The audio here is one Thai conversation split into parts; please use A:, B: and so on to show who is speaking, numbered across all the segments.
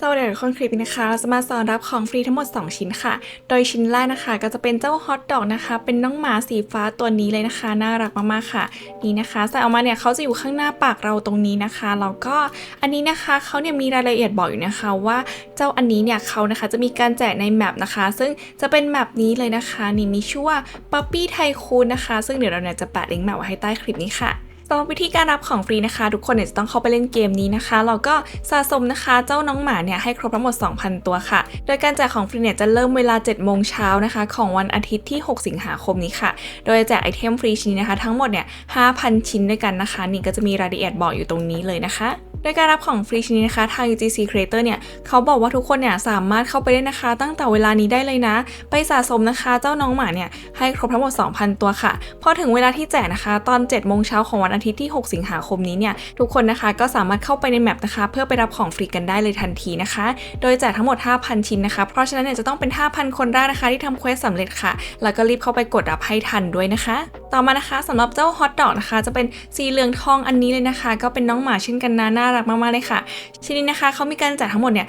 A: สวัสดีทุกคนคลิปนี้นะคะ เราจะมาสอนรับของฟรีทั้งหมด 2 ชิ้นค่ะ โดยชิ้นแรกนะคะ ก็จะเป็นเจ้าฮอตดอกนะคะ เป็นน้องหมาสีฟ้าตัวนี้เลยนะคะ น่ารักมากๆค่ะ นี่นะคะใส่ออกมาเนี่ยเขาจะอยู่ข้างหน้าปากเราตรงนี้นะคะแล้วก็อันนี้นะคะเขาเนี่ยมีรายละเอียดบอกอยู่นะคะว่าเจ้าอันนี้เนี่ยเขานะคะจะมีการแจกในแมปนะคะ ซึ่งจะเป็นแมปนี้เลยนะคะ นี่มีชื่อว่าปั๊ปปี้ไทคูนนะคะ ซึ่งเดี๋ยวเราเนี่ยจะแปะลิงก์แมปไว้ให้ใต้คลิปนี้ค่ะ สำหรับวิธีการรับของฟรีนะคะ ทุกคนเนี่ยจะต้องเข้าไปเล่นเกมนี้นะคะเราก็สะสมนะคะเจ้าน้องหมาเนี่ยให้ครบทั้งหมด 2,000 ตัวค่ะ โดยการแจกของฟรีเนี่ยจะเริ่มเวลา 7 โมงเช้านะคะ ของวันอาทิตย์ที่ 6 สิงหาคมนี้ค่ะ โดยแจกไอเทมฟรีชิ้นนะคะ ทั้งหมดเนี่ย5,000 ชิ้นด้วยกันนะคะ นี่ก็จะมีรายละเอียดบอกอยู่ตรงนี้เลยนะคะ ดยการรับของฟรีชิ้นนี้นะคะทาง UGC Creator เนี่ยเขาบอกว่าทุกคนเนี่ยสามารถเข้าไปได้นะคะ ตั้งแต่เวลานี้ได้เลยนะ ไปสะสมนะคะ เจ้าน้องหมาเนี่ยให้ครบทั้งหมด 2,000 ตัวค่ะ พอถึงเวลาที่แจกนะคะ ตอน7โมงเช้าของวันอาทิตย์ที่ 6 สิงหาคมนี้เนี่ยทุกคนนะคะก็สามารถเข้าไปในแมปนะคะ เพื่อไปรับของฟรีกันได้เลยทันทีนะคะ โดยแจกทั้งหมด 5,000 ชิ้นนะคะ เพราะฉะนั้นเนี่ยจะต้องเป็น 5,000 คนแรกนะคะที่ทำเควสสำเร็จค่ะ แล้วก็รีบเข้าไปกดรับให้ทันด้วยนะคะ ต่อมานะคะสำหรับเจ้าฮอตดอกนะคะ จะเป็นสีเหลืองทองอันนี้เลยนะคะ ก็เป็นน้องหมาเช่นกันนะน่ารักมากๆเลยค่ะ ชิ้นนี้นะคะเขามีการจัดทั้งหมดเนี่ย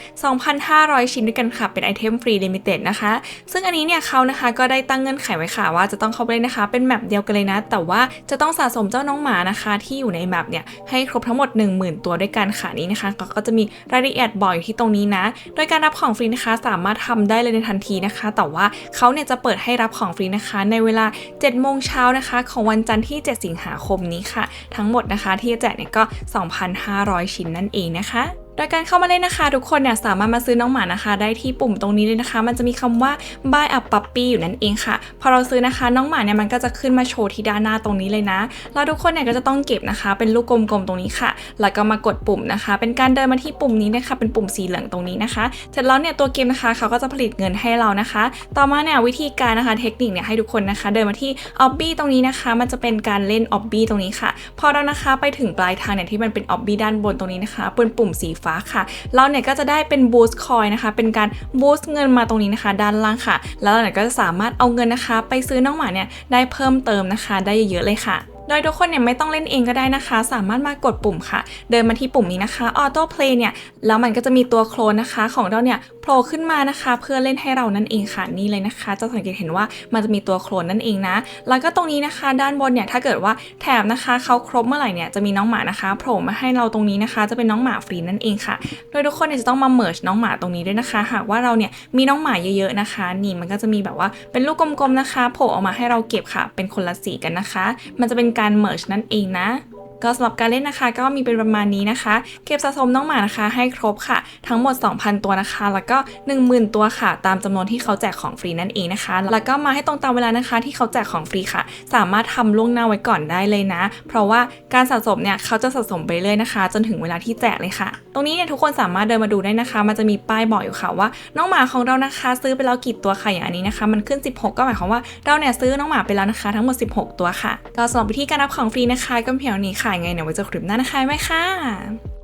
A: 2,500 ชิ้นด้วยกันค่ะ เป็นไอเทมฟรีลิมิเต็ดนะคะ ซึ่งอันนี้เนี่ยเขานะคะก็ได้ตั้งเงื่อนไขไว้ค่ะ ว่าจะต้องเข้าไปเล่นนะคะ เป็นแมปเดียวกันเลยนะ แต่ว่าจะต้องสะสมเจ้าน้องหมานะคะ ที่อยู่ในแมปเนี่ยให้ครบทั้งหมด 10,000 ตัวด้วยกันค่ะนี้นะคะก็จะมีรายละเอียดบอกอยู่ที่ตรงนี้นะ โดยการรับของฟรีนะคะสามารถทำได้เลยในทันทีนะคะ แต่ว่าเขาเนี่ยจะเปิดให้รับของฟรีนะคะ ในเวลา7โมงเช้านะคะ ของวันจันทร์ที่ 7 สิงหาคมนี้ค่ะ ทั้งหมดนะคะที่จะแจกเนี่ยก็ 2,500ชิ้นนั่นเองนะคะ โดยการเข้ามาเล่นนะคะ ทุกคนเนี่ยสามารถมาซื้อน้องหมานะคะ ได้ที่ปุ่มตรงนี้เลยนะคะ มันจะมีคำว่า buy a puppy อยู่นั่นเองค่ะ พอเราซื้อนะคะ น้องหมาเนี่ยมันก็จะขึ้นมาโชว์ที่ด้านหน้าตรงนี้เลยนะแล้วทุกคนเนี่ยก็จะต้องเก็บนะคะ เป็นลูกกลมๆตรงนี้ค่ะ แล้วก็มากดปุ่มนะคะ เป็นการเดินมาที่ปุ่มนี้นะคะ เป็นปุ่มสีเหลืองตรงนี้นะคะ เสร็จแล้วเนี่ยตัวเกมนะคะเขาก็จะผลิตเงินให้เรานะคะ ต่อมาเนี่ยวิธีการนะคะ เทคนิคเนี่ยให้ทุกคนนะคะ เดินมาที่ obby ตรงนี้นะคะ มันจะเป็นการเล่น obby ตรงนี้ค่ะ พอเรานะคะไปถึงปลายทางเนี่ยที่มันเป็น obby ด้านบนตรงนี้นะคะเป็นปุ่มสีฟ้าค่ะ เราเนี่ยก็จะได้เป็น boost coin นะคะ เป็นการ boost เงินมาตรงนี้นะคะ ด้านล่างค่ะ แล้วเราเนี่ยก็จะสามารถเอาเงินนะคะ ไปซื้อน้องหมาเนี่ยได้เพิ่มเติมนะคะ ได้เยอะๆเลยค่ะ โดยทุกคนเนี่ยไม่ต้องเล่นเองก็ได้นะคะ สามารถมากดปุ่มค่ะ เดินมาที่ปุ่มนี้นะคะ auto play เนี่ย แล้วมันก็จะมีตัวโคลนนะคะ ของเราเนี่ยโผล่ขึ้นมานะคะ เพื่อเล่นให้เรานั่นเองค่ะนี่เลยนะคะ จะสังเกตเห็นว่ามันจะมีตัวโคลนนั่นเองนะ แล้วก็ตรงนี้นะคะ ด้านบนเนี่ยถ้าเกิดว่าแถบนะคะเขาครบเมื่อไหร่เนี่ยจะมีน้องหมานะคะโผล่มาให้เราตรงนี้นะคะ จะเป็นน้องหมาฟรีนั่นเองค่ะ โดยทุกคนเนี่ยจะต้องมา merge น้องหมาตรงนี้ด้วยนะคะ หากว่าเราเนี่ยมีน้องหมาเยอะๆนะคะ นี่มันก็จะมีแบบว่าเป็นลูกกลมๆนะคะ โผล่ออกมาให้เราเก็บค่ะ เป็นคนละสีกันนะคะ มันจะเป็นการ merge นั่นเองนะ ก็สำหรับการเล่นนะคะ ก็มีเป็นประมาณนี้นะคะ เก็บสะสมน้องหมานะคะ ให้ครบค่ะ ทั้งหมด 2,000 ตัวนะคะ แล้วก็ 10,000 ตัวค่ะ ตามจำนวนที่เขาแจกของฟรีนั่นเองนะคะ แล้วก็มาให้ตรงตามเวลานะคะ ที่เขาแจกของฟรีค่ะ สามารถทำล่วงหน้าไว้ก่อนได้เลยนะ เพราะว่าการสะสมเนี่ยเขาจะสะสมไปเรื่อยนะคะ จนถึงเวลาที่แจกเลยค่ะ ตรงนี้เนี่ยทุกคนสามารถเดินมาดูได้นะคะ มันจะมีป้ายบอกอยู่ค่ะว่า น้องหมาของเรานะคะ ซื้อไปแล้วกี่ตัวค่ะอย่างอันนี้นะคะ มันขึ้น 16 ก็หมายความว่าเราเนี่ยซื้อน้องหมาไปแล้วนะคะ ทั้งหมด 16 ตัวค่ะ ก็สำหรับวิธีการรับของฟรีนะคะ ก็เพียงนี้ค่ะยังไงเนี่ยไว้เจอคลิปหน้านะคะบ๊ายบายค่ะ